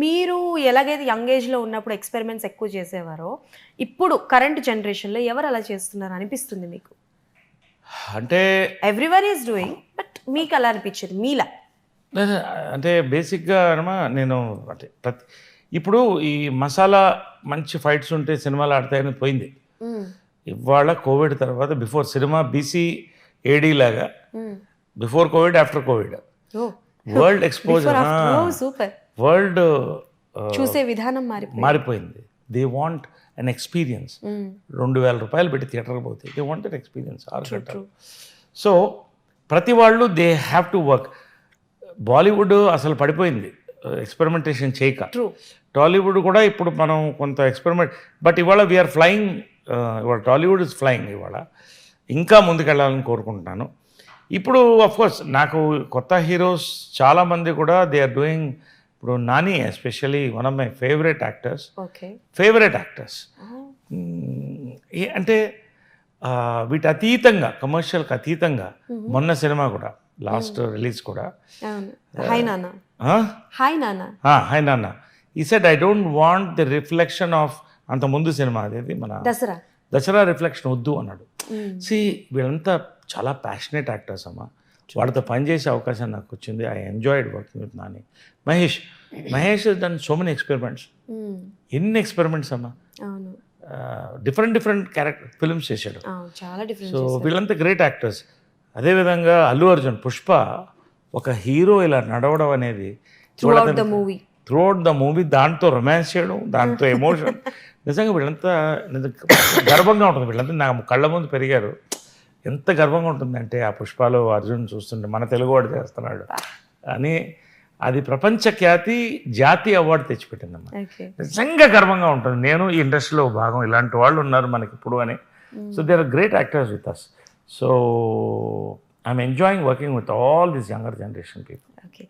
మీరు ఎలాగైతే యంగ్ ఏజ్లో ఉన్నప్పుడు ఎక్స్పెరిమెంట్స్ ఎక్కువ చేసేవారో ఇప్పుడు కరెంట్ జనరేషన్లో ఎవరు అలా చేస్తున్నారు అనిపిస్తుంది మీకు? అంటే ఎవ్రీవన్ ఈజ్ డూయింగ్ బట్ మీకు అలా అనిపించేది మీలా? అంటే బేసిక్గా అనమా నేను అంటే ప్రతి ఇప్పుడు ఈ మసాలా మంచి ఫైట్స్ ఉంటే సినిమాలు ఆడతాయని పోయింది. ఇవాళ కోవిడ్ తర్వాత బిఫోర్ సినిమా బీసీ ఏడీ లాగా before covid after covid world exposure super world చూసే విధానం మారిపోయింది. మారిపోయింది. They want an experience. రెండు వేల రూపాయలు పెట్టి థియేటర్కి పోతే దే వాంట్ అన్ ఎక్స్పీరియన్స్ ఆరు గంటలు. సో ప్రతి వాళ్ళు they have to work Bollywood అసలు పడిపోయింది. ఎక్స్పెరిమెంటేషన్ చేయక. ట్రూ టాలీవుడ్ కూడా ఇప్పుడు మనం కొంత ఎక్స్పెరిమెంట్ బట్ ఇవాళ వీఆర్ ఫ్లయింగ్ ఇవాళ టాలీవుడ్ ఇస్ ఫ్లయింగ్ ఇవాళ. ఇంకా ముందుకెళ్ళాలని కోరుకుంటున్నాను. ఇప్పుడు కోర్స్ నాకు కొత్త హీరోస్ చాలామంది కూడా దే ఆర్ డూయింగ్ ఇప్పుడు Nani especially one of my favourite actors favourite actors అంటే వీటి అతీతంగా కమర్షియల్కి అతీతంగా మొన్న సినిమా కూడా లాస్ట్ రిలీజ్ కూడా. నాన్న ఆ? హాయ్ నాన్న హాయ్ నాన్న ఈ set I don't want the reflection of అంత ముందు సినిమా అదేది మన దసరా. దసరా రిఫ్లెక్షన్ వద్దు అన్నాడు. సి వీళ్ళంతా చాలా ప్యాషనేట్ యాక్టర్స్ అమ్మా. వాళ్ళతో పనిచేసే అవకాశం నాకు వచ్చింది. I enjoyed working with Nani Mahesh Mahesh than so many experiments. ఎన్ని ఎక్స్పెరిమెంట్స్ అమ్మా? డిఫరెంట్ డిఫరెంట్ క్యారెక్టర్ ఫిల్మ్స్ చేశాడు. సో వీళ్ళంతా గ్రేట్ యాక్టర్స్ అదేవిధంగా అల్లు అర్జున్ పుష్ప ఒక హీరో ఇలా నడవడం అనేది త్రూఅవుట్ ద మూవీ దాంతో రొమాన్స్ చేయడం దాంతో ఎమోషన్ నిజంగా వీళ్ళంతా గర్వంగా ఉంటుంది. వీళ్ళంతా నా కళ్ళ ముందు పెరిగారు. ఎంత గర్వంగా ఉంటుందంటే ఆ పుష్పాలు అర్జున్ చూస్తుంటే మన తెలుగువాడు చేస్తున్నాడు. అని అది ప్రపంచ ఖ్యాతి జాతీయ అవార్డు తెచ్చిపెట్టిందమ్మా నిజంగా గర్వంగా ఉంటుంది నేను ఈ ఇండస్ట్రీలో భాగం ఇలాంటి వాళ్ళు ఉన్నారు మనకి ఇప్పుడు అని. So they are great actors with us so I'm enjoying working with all this younger generation people okay.